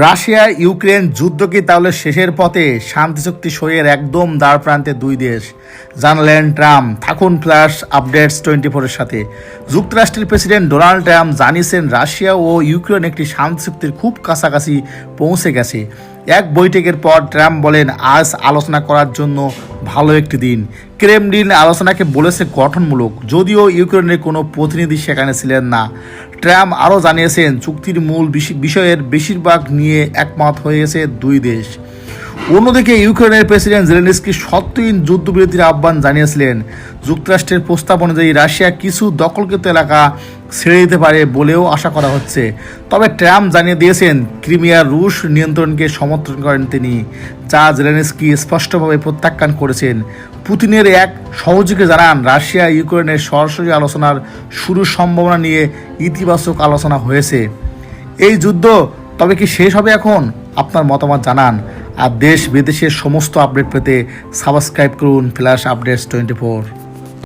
Russia, Ukraine যুদ্ধ কি তাহলে শেষের পথে শান্তি চুক্তি সইয়ের একদম দ্বার প্রান্তে দুই দেশ? জানালেন ট্রাম্প। থাকুন ফ্ল্যাশ আপডেটস টোয়েন্টি ফোরের সাথে। যুক্তরাষ্ট্রের প্রেসিডেন্ট ডোনাল্ড ট্রাম্প জানিয়েছেন, রাশিয়া ও ইউক্রেন একটি শান্তি চুক্তির খুব কাছাকাছি পৌঁছে গেছে। এক বৈঠকের পর ট্রাম্প বলেন, আজ আলোচনা করার জন্য ভালো একটি দিন। ক্রেমলিন আলোচনাকে বলেছে গঠনমূলক, যদিও ইউক্রেনের কোনো প্রতিনিধি সেখানে ছিলেন না। ট্রাম্প আরও জানিয়েছেন, চুক্তির মূল বিষ- বিষয়ের বেশিরভাগ নিয়ে একমত হয়েছে দুই দেশ। অন্যদিকে ইউক্রেনের প্রেসিডেন্ট জেলেনস্কি সত্যহীন যুদ্ধবিরতির আহ্বান জানিয়েছিলেন। যুক্তরাষ্ট্রের প্রস্তাব অনুযায়ী রাশিয়া কিছু দখলকৃত এলাকা ছেড়ে দিতে পারে বলেও আশা করা হচ্ছে। তবে ট্রাম্প জানিয়ে দিয়েছেন, ক্রিমিয়ার রুশ নিয়ন্ত্রণকে সমর্থন করেন তিনি। যা জেলেনস্কি স্পষ্টভাবে প্রত্যাখ্যান করেছেন। পুতিনের এক সহযোগী জানান, রাশিয়া, ইউক্রেনের সরাসরি আলোচনার শুরুর সম্ভাবনা নিয়ে ইতিবাচক আলোচনা হয়েছে। এই যুদ্ধ তবে কি শেষ হবে এখন? আপনার মতামত জানান। আর দেশ বিদেশের সমস্ত আপডেট পেতে সাবস্ক্রাইব করুন ফ্ল্যাশ আপডেটস টোয়েন্টি ফোর।